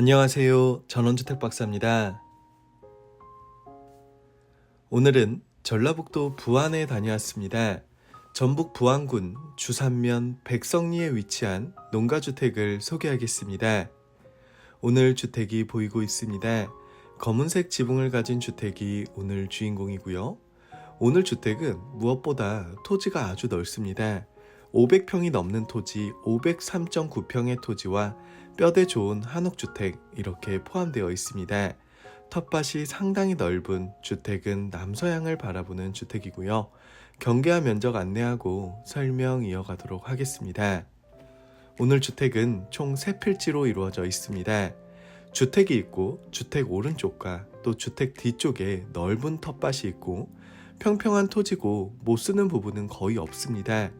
안녕하세요. 전원주택 박사입니다. 오늘은 전라북도 부안에 다녀왔습니다. 전북 부안군 주산면 백성리에 위치한 농가주택을 소개하겠습니다. 오늘 주택이 보이고 있습니다. 검은색 지붕을 가진 주택이 오늘 주인공이고요. 오늘 주택은 무엇보다 토지가 아주 넓습니다. 500평이 넘는 토지 503.9평의 토지와 뼈대 좋은 한옥주택 이렇게 포함되어 있습니다. 텃밭이 상당히 넓은 주택은 남서향을 바라보는 주택이고요. 경계와 면적 안내하고 설명 이어가도록 하겠습니다. 오늘 주택은 총 3필지로 이루어져 있습니다. 주택이 있고 주택 오른쪽과 또 주택 뒤쪽에 넓은 텃밭이 있고 평평한 토지고 못 쓰는 부분은 거의 없습니다.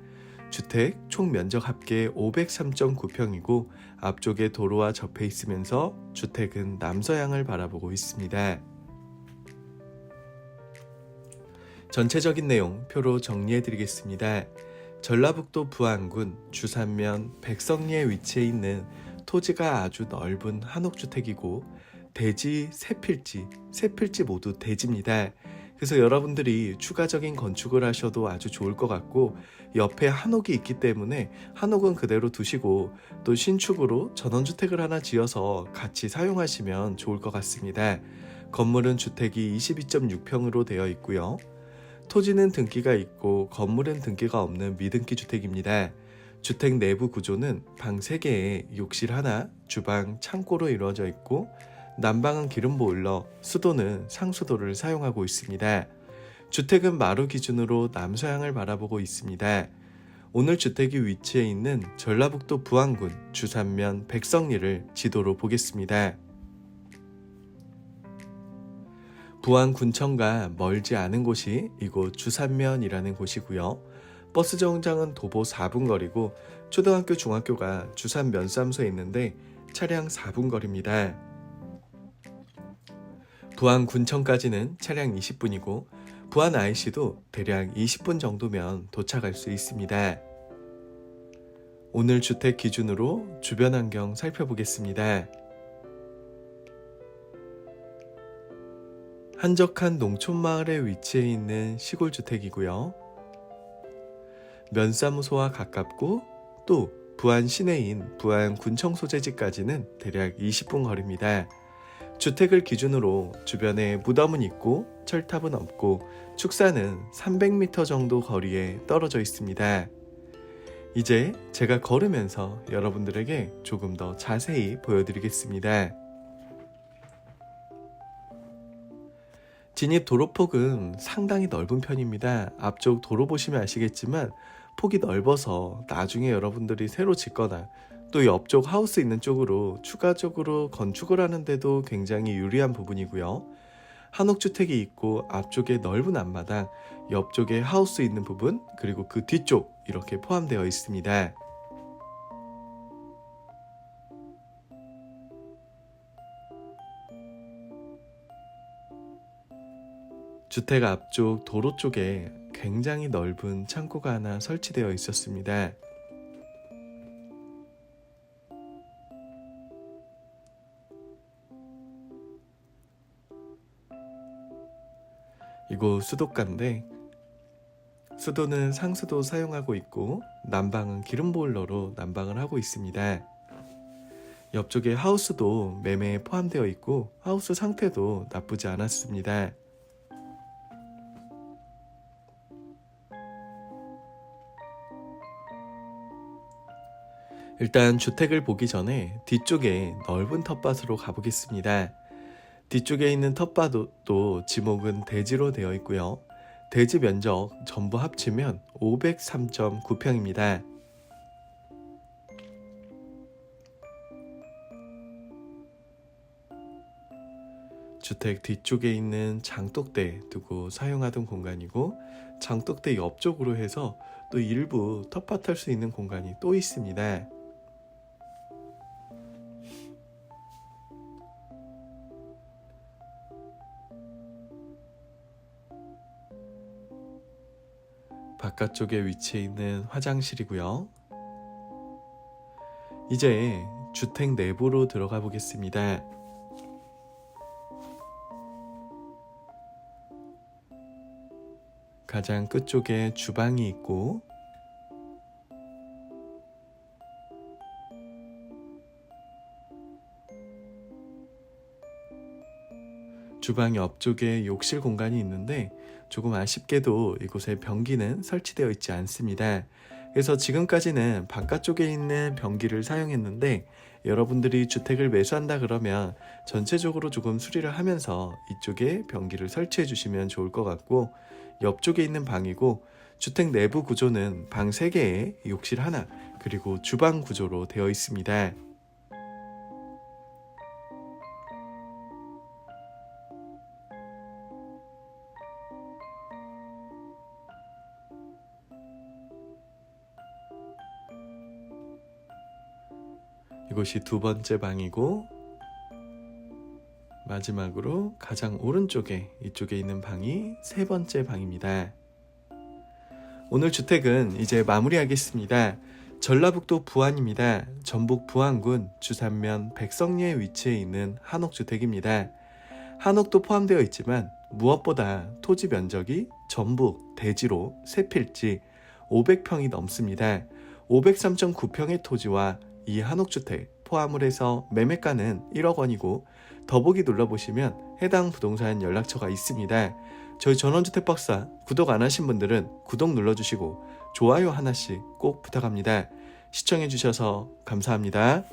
주택 총 면적 합계 503.9평이고 앞쪽에 도로와 접해 있으면서 주택은 남서향을 바라보고 있습니다. 전체적인 내용 표로 정리해 드리겠습니다. 전라북도 부안군 주산면 백성리에 위치해 있는 토지가 아주 넓은 한옥주택이고 대지 세 필지, 세 필지 모두 대지입니다. 그래서 여러분들이 추가적인 건축을 하셔도 아주 좋을 것 같고 옆에 한옥이 있기 때문에 한옥은 그대로 두시고 또 신축으로 전원주택을 하나 지어서 같이 사용하시면 좋을 것 같습니다. 건물은 주택이 22.6평으로 되어 있고요. 토지는 등기가 있고 건물은 등기가 없는 미등기 주택입니다. 주택 내부 구조는 방 3개에 욕실 하나, 주방, 창고로 이루어져 있고 난방은 기름 보일러, 수도는 상수도를 사용하고 있습니다. 주택은 마루 기준으로 남서향을 바라보고 있습니다. 오늘 주택이 위치해 있는 전라북도 부안군 주산면 백성리를 지도로 보겠습니다. 부안군청과 멀지 않은 곳이 이곳 주산면이라는 곳이고요. 버스 정장은 도보 4분 거리고 초등학교 중학교가 주산 면삼소에 있는데 차량 4분 거리입니다. 부안 군청까지는 차량 20분이고 부안 IC도 대략 20분 정도면 도착할 수 있습니다. 오늘 주택 기준으로 주변 환경 살펴보겠습니다. 한적한 농촌 마을에 위치해 있는 시골 주택이고요. 면사무소와 가깝고 또 부안 시내인 부안 군청 소재지까지는 대략 20분 거리입니다. 주택을 기준으로 주변에 무덤은 있고 철탑은 없고 축사는 300m 정도 거리에 떨어져 있습니다. 이제 제가 걸으면서 여러분들에게 조금 더 자세히 보여드리겠습니다. 진입 도로폭은 상당히 넓은 편입니다. 앞쪽 도로 보시면 아시겠지만 폭이 넓어서 나중에 여러분들이 새로 짓거나 또 옆쪽 하우스 있는 쪽으로 추가적으로 건축을 하는데도 굉장히 유리한 부분이고요. 한옥주택이 있고 앞쪽에 넓은 앞마당, 옆쪽에 하우스 있는 부분, 그리고 그 뒤쪽 이렇게 포함되어 있습니다. 주택 앞쪽 도로 쪽에 굉장히 넓은 창고가 하나 설치되어 있었습니다. 이곳 수도가인데 수도는 상수도 사용하고 있고 난방은 기름 보일러로 난방을 하고 있습니다. 옆쪽에 하우스도 매매에 포함되어 있고 하우스 상태도 나쁘지 않았습니다. 일단 주택을 보기 전에 뒤쪽에 넓은 텃밭으로 가보겠습니다. 뒤쪽에 있는 텃밭도 지목은 대지로 되어 있고요. 대지 면적 전부 합치면 503.9평입니다. 주택 뒤쪽에 있는 장독대 두고 사용하던 공간이고 장독대 옆쪽으로 해서 또 일부 텃밭 할 수 있는 공간이 또 있습니다. 바깥쪽에 위치해 있는 화장실이고요. 이제 주택 내부로 들어가 보겠습니다. 가장 끝쪽에 주방이 있고 주방 옆쪽에 욕실 공간이 있는데 조금 아쉽게도 이곳에 변기는 설치되어 있지 않습니다. 그래서 지금까지는 바깥쪽에 있는 변기를 사용했는데 여러분들이 주택을 매수한다 그러면 전체적으로 조금 수리를 하면서 이쪽에 변기를 설치해 주시면 좋을 것 같고 옆쪽에 있는 방이고 주택 내부 구조는 방 3개에 욕실 하나 그리고 주방 구조로 되어 있습니다. 이곳이 두 번째 방이고 마지막으로 가장 오른쪽에 이쪽에 있는 방이 세 번째 방입니다. 오늘 주택은 이제 마무리하겠습니다. 전라북도 부안입니다. 전북 부안군 주산면 백성리에 위치해 있는 한옥주택입니다. 한옥도 포함되어 있지만 무엇보다 토지 면적이 전북 대지로 세 필지 500평이 넘습니다. 503.9평의 토지와 이 한옥주택 포함을 해서 매매가는 1억 원이고 더보기 눌러보시면 해당 부동산 연락처가 있습니다. 저희 전원주택 박사 구독 안 하신 분들은 구독 눌러주시고 좋아요 하나씩 꼭 부탁합니다. 시청해주셔서 감사합니다.